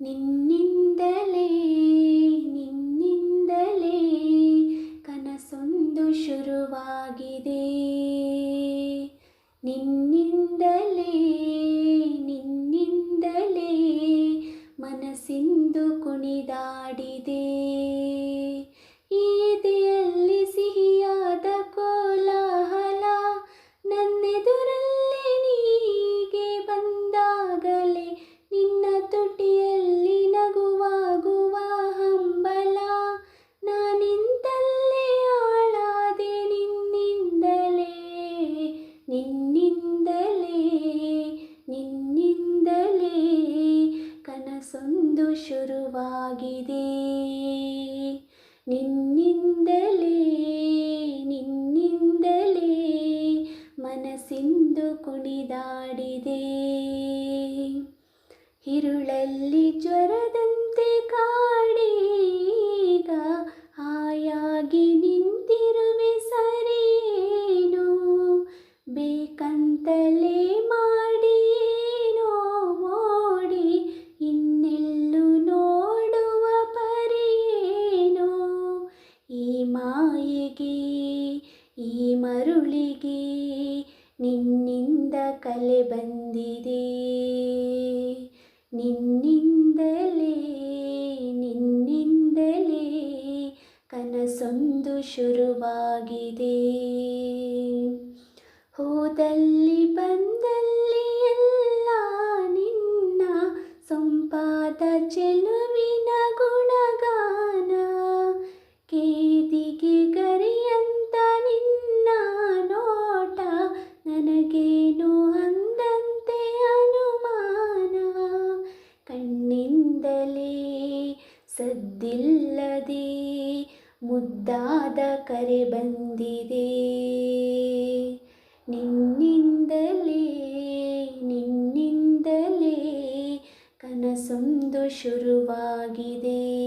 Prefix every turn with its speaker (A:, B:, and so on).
A: ನಿನ್ನಿಂದಲೇ ನಿನ್ನಿಂದಲೇ ಕನಸೊಂದು ಶುರುವಾಗಿದೆ. ನಿನ್ನಿಂದಲೇ ಶುರುವಾಗಿದೆ ನಿನ್ನಿಂದಲೇ ನಿನ್ನಿಂದಲೇ ಮನಸ್ಸಿಂದು ಕುಣಿದಾಡಿದೆ. ಹಿರುಳಲ್ಲಿ ಜ್ವರದಂತೆ ಕಾಡೀಗ ಹಾಯಾಗಿ ನಿಂತಿರುವೆ ಸರಿಯೇನು ಬೇಕಂತಲೇ ಮಾಡಿ ಮಾಯೆಗೆ ಈ ಮರುಳಿಗೆ ನಿನ್ನಿಂದ ಕಲೆ ಬಂದಿದೆ. ನಿನ್ನಿಂದಲೇ ನಿನ್ನಿಂದಲೇ ಕನಸೊಂದು ಶುರುವಾಗಿದೆ. ಹೋದಲ್ಲಿ ಬಂದಲ್ಲಿ ಎಲ್ಲ ನಿನ್ನ ಸೊಂಪಾದ ಚೆಲುವಿನ ಗುಣಗಾನ, ಕೇದಿಗೆ ಸದ್ದಿಲ್ಲದೆ ಮುದ್ದಾದ ಕರೆ ಬಂದಿದೆ. ನಿನ್ನಿಂದಲೇ ನಿನ್ನಿಂದಲೇ ಕನಸೊಂದು ಶುರುವಾಗಿದೆ.